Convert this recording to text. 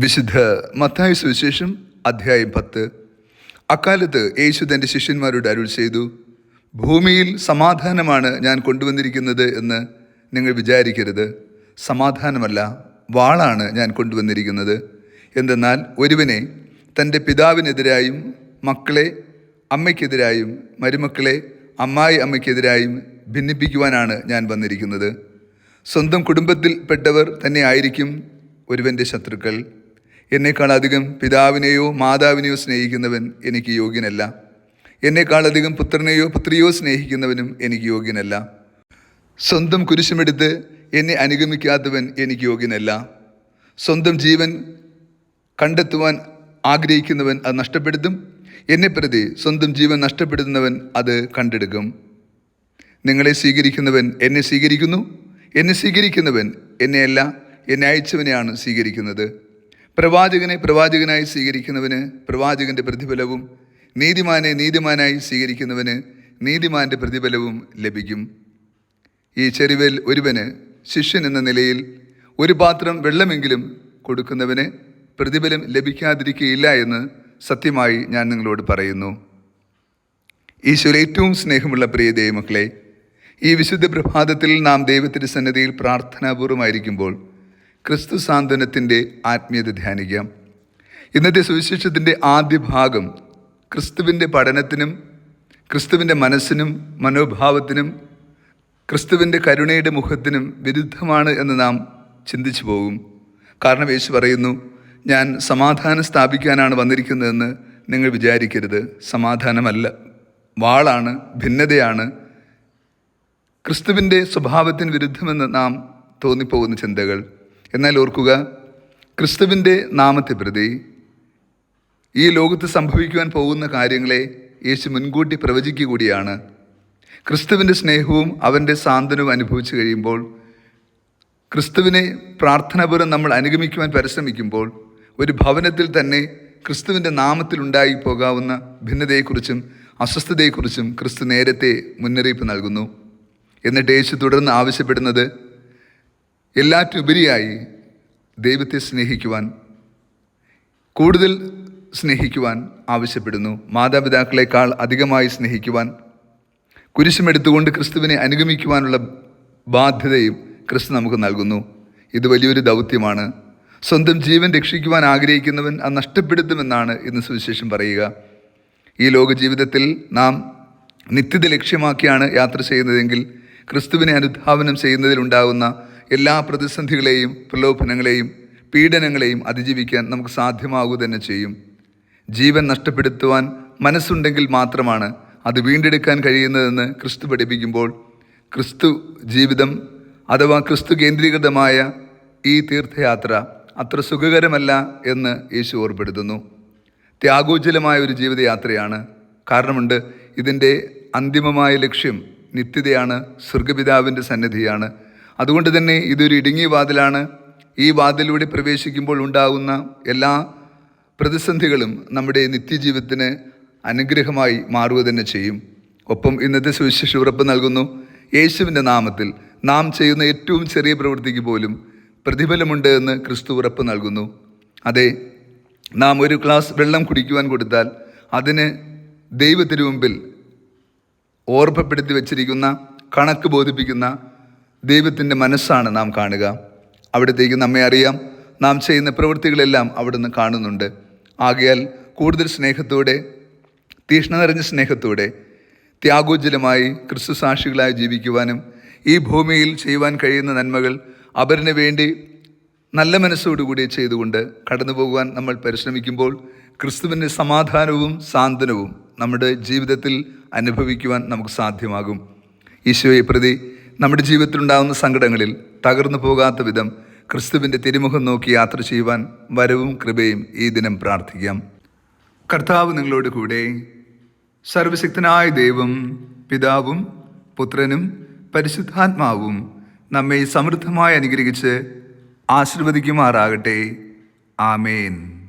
വിശുദ്ധ മത്തായ സുവിശേഷം അധ്യായം പത്ത്. അക്കാലത്ത് യേശു തന്റെ ശിഷ്യന്മാരോട് അരുൾ ചെയ്തു ഭൂമിയിൽ സമാധാനമാണ് ഞാൻ കൊണ്ടുവന്നിരിക്കുന്നത് എന്ന് നിങ്ങൾ വിചാരിക്കരുത്. സമാധാനമല്ല വാളാണ് ഞാൻ കൊണ്ടുവന്നിരിക്കുന്നത്. എന്തെന്നാൽ ഒരുവനെ തന്റെ പിതാവിനെതിരായും മക്കളെ അമ്മയ്ക്കെതിരായും മരുമക്കളെ അമ്മായി അമ്മയ്ക്കെതിരായും ഭിന്നിപ്പിക്കുവാനാണ് ഞാൻ വന്നിരിക്കുന്നത്. സ്വന്തം കുടുംബത്തിൽപ്പെട്ടവർ തന്നെ ആയിരിക്കും ഒരുവന്റെ ശത്രുക്കൾ. എന്നേക്കാൾ അധികം പിതാവിനെയോ മാതാവിനെയോ സ്നേഹിക്കുന്നവൻ എനിക്ക് യോഗ്യനല്ല. എന്നെക്കാളധികം പുത്രനെയോ പുത്രിയോ സ്നേഹിക്കുന്നവനും എനിക്ക് യോഗ്യനല്ല. സ്വന്തം കുരിശുമെടുത്ത് എന്നെ അനുഗമിക്കാത്തവൻ എനിക്ക് യോഗ്യനല്ല. സ്വന്തം ജീവൻ കണ്ടെത്തുവാൻ ആഗ്രഹിക്കുന്നവൻ അത് നഷ്ടപ്പെടുത്തും. എന്നെ പ്രതി സ്വന്തം ജീവൻ നഷ്ടപ്പെടുത്തുന്നവൻ അത് കണ്ടെടുക്കും. നിങ്ങളെ സ്വീകരിക്കുന്നവൻ എന്നെ സ്വീകരിക്കുന്നു. എന്നെ സ്വീകരിക്കുന്നവൻ എന്നെയല്ല എന്നെ അയച്ചവനെയാണ് സ്വീകരിക്കുന്നത്. പ്രവാചകനെ പ്രവാചകനായി സ്വീകരിക്കുന്നവന് പ്രവാചകന്റെ പ്രതിഫലവും നീതിമാനെ നീതിമാനായി സ്വീകരിക്കുന്നവന് നീതിമാന്റെ പ്രതിഫലവും ലഭിക്കും. ഈ ചെരുവിൽ ഒരുവന് ശിഷ്യൻ എന്ന നിലയിൽ ഒരു പാത്രം വെള്ളമെങ്കിലും കൊടുക്കുന്നവന് പ്രതിഫലം ലഭിക്കാതിരിക്കുകയില്ല എന്ന് സത്യമായി ഞാൻ നിങ്ങളോട് പറയുന്നു. ഈശ്വര ഏറ്റവും സ്നേഹമുള്ള പ്രിയ ദൈവമക്കളെ ഈ വിശുദ്ധ പ്രഭാതത്തിൽ നാം ദൈവത്തിന്റെ സന്നദ്ധിയിൽ പ്രാർത്ഥനാപൂർവമായിരിക്കുമ്പോൾ ക്രിസ്തു സാന്ത്വനത്തിന്റെ ആത്മീയത ധ്യാനിക്കാം. ഇന്നത്തെ സുവിശേഷത്തിന്റെ ആദ്യ ഭാഗം ക്രിസ്തുവിന്റെ പഠനത്തിനും ക്രിസ്തുവിന്റെ മനസ്സിനും മനോഭാവത്തിനും ക്രിസ്തുവിന്റെ കരുണയുടെ മുഖത്തിനും വിരുദ്ധമാണ് എന്ന് നാം ചിന്തിച്ചു പോകും. കാരണം യേശു പറയുന്നു ഞാൻ സമാധാനം സ്ഥാപിക്കാനാണ് വന്നിരിക്കുന്നതെന്ന് നിങ്ങൾ വിചാരിക്കരുത്. സമാധാനമല്ല. വാളാണ് ഭിന്നതയാണ്. ക്രിസ്തുവിന്റെ സ്വഭാവത്തിന് വിരുദ്ധമെന്ന് നാം തോന്നിപ്പോകുന്ന ചിന്തകൾ. എന്നാൽ ഓർക്കുക ക്രിസ്തുവിന്റെ നാമത്തെ പ്രതി ഈ ലോകത്ത് സംഭവിക്കുവാൻ പോകുന്ന കാര്യങ്ങളെ യേശു മുൻകൂട്ടി പ്രവചിക്കുക കൂടിയാണ് ക്രിസ്തുവിന്റെ സ്നേഹവും അവന്റെ സാന്ത്വനവും അനുഭവിച്ചു കഴിയുമ്പോൾ ക്രിസ്തുവിനെ പ്രാർത്ഥനാപൂർവം നമ്മൾ അനുഗമിക്കുവാൻ പരിശ്രമിക്കുമ്പോൾ ഒരു ഭവനത്തിൽ തന്നെ ക്രിസ്തുവിന്റെ നാമത്തിൽ ഉണ്ടായി പോകാവുന്ന ഭിന്നതയെക്കുറിച്ചും അസ്വസ്ഥതയെക്കുറിച്ചും ക്രിസ്തു നേരത്തെ മുന്നറിയിപ്പ് നൽകുന്നു. എന്നിട്ട് യേശു തുടർന്ന് ആവശ്യപ്പെടുന്നത് എല്ലാറ്റുപരിയായി ദൈവത്തെ സ്നേഹിക്കുവാൻ കൂടുതൽ സ്നേഹിക്കുവാൻ ആവശ്യപ്പെടുന്നു. മാതാപിതാക്കളെക്കാൾ അധികമായി സ്നേഹിക്കുവാൻ കുരിശുമെടുത്തുകൊണ്ട് ക്രിസ്തുവിനെ അനുഗമിക്കുവാനുള്ള ബാധ്യതയും ക്രിസ്തു നമുക്ക് നൽകുന്നു. ഇത് വലിയൊരു ദൗത്യമാണ്. സ്വന്തം ജീവൻ രക്ഷിക്കുവാൻ ആഗ്രഹിക്കുന്നവൻ അത് നഷ്ടപ്പെടുത്തുമെന്നാണ് ഇന്ന് സുവിശേഷം പറയുക. ഈ ലോക ജീവിതത്തിൽ നാം നിത്യത ലക്ഷ്യമാക്കിയാണ് യാത്ര ചെയ്യുന്നതെങ്കിൽ ക്രിസ്തുവിനെ അനുധാവനം ചെയ്യുന്നതിലുണ്ടാകുന്ന എല്ലാ പ്രതിസന്ധികളെയും പ്രലോഭനങ്ങളെയും പീഡനങ്ങളെയും അതിജീവിക്കാൻ നമുക്ക് സാധ്യമാകുക തന്നെ ചെയ്യും. ജീവൻ നഷ്ടപ്പെടുത്തുവാൻ മനസ്സുണ്ടെങ്കിൽ മാത്രമാണ് അത് വീണ്ടെടുക്കാൻ കഴിയുന്നതെന്ന് ക്രിസ്തു പഠിപ്പിക്കുമ്പോൾ ക്രിസ്തു ജീവിതം അഥവാ ക്രിസ്തു കേന്ദ്രീകൃതമായ ഈ തീർത്ഥയാത്ര അത്ര സുഖകരമല്ല എന്ന് യേശു ഓർപ്പെടുത്തുന്നു. ത്യാഗോജ്ജലമായ ഒരു ജീവിതയാത്രയാണ്. കാരണമുണ്ട് ഇതിന്റെ അന്തിമമായ ലക്ഷ്യം നിത്യതയാണ് സ്വർഗപിതാവിന്റെ സന്നിധിയാണ്. അതുകൊണ്ട് തന്നെ ഇതൊരു ഇടുങ്ങിയ വാതിലാണ്. ഈ വാതിലൂടെ പ്രവേശിക്കുമ്പോൾ ഉണ്ടാകുന്ന എല്ലാ പ്രതിസന്ധികളും നമ്മുടെ നിത്യജീവിതത്തിന് അനുഗ്രഹമായി മാറുക തന്നെ ചെയ്യും. ഒപ്പം ഇന്നത്തെ സുവിശേഷ ഉറപ്പ് നൽകുന്നു. യേശുവിന്റെ നാമത്തിൽ നാം ചെയ്യുന്ന ഏറ്റവും ചെറിയ പ്രവൃത്തിക്ക് പോലും പ്രതിഫലമുണ്ട് എന്ന് ക്രിസ്തു ഉറപ്പ് നൽകുന്നു. അതെ നാം ഒരു ഗ്ലാസ് വെള്ളം കുടിക്കുവാൻ കൊടുത്താൽ അതിന് ദൈവത്തിനു മുമ്പിൽ ഓർമ്മപ്പെടുത്തി വച്ചിരിക്കുന്ന കണക്ക് ബോധിപ്പിക്കുന്ന ദൈവത്തിന്റെ മനസ്സാണ് നാം കാണുക. അവിടത്തേക്ക് നമ്മെ അറിയാം. നാം ചെയ്യുന്ന പ്രവൃത്തികളെല്ലാം അവിടുന്ന് കാണുന്നുണ്ട്. ആകയാൽ കൂടുതൽ സ്നേഹത്തോടെ തീഷ്ണ നിറഞ്ഞ സ്നേഹത്തോടെ ത്യാഗോജ്ജലമായി ക്രിസ്തു സാക്ഷികളായി ജീവിക്കുവാനും ഈ ഭൂമിയിൽ ചെയ്യുവാൻ കഴിയുന്ന നന്മകൾ അവരിന് വേണ്ടി നല്ല മനസ്സോടുകൂടി ചെയ്തുകൊണ്ട് കടന്നു പോകുവാൻ നമ്മൾ പരിശ്രമിക്കുമ്പോൾ ക്രിസ്തുവിന്റെ സമാധാനവും സാന്ത്വനവും നമ്മുടെ ജീവിതത്തിൽ അനുഭവിക്കുവാൻ നമുക്ക് സാധ്യമാകും. ഈശോയെ പ്രതി നമ്മുടെ ജീവിതത്തിലുണ്ടാകുന്ന സങ്കടങ്ങളിൽ തകർന്നു പോകാത്ത വിധം ക്രിസ്തുവിന്റെ തിരുമുഖം നോക്കി യാത്ര ചെയ്യുവാൻ വരവും കൃപയും ഈ ദിനം പ്രാർത്ഥിക്കാം. കർത്താവ് നിങ്ങളോട് കൂടെ. സർവശക്തനായ ദൈവം പിതാവും പുത്രനും പരിശുദ്ധാത്മാവും നമ്മെ സമൃദ്ധമായി അനുഗ്രഹിച്ച് ആശീർവദിക്കുമാറാകട്ടെ. ആമേൻ.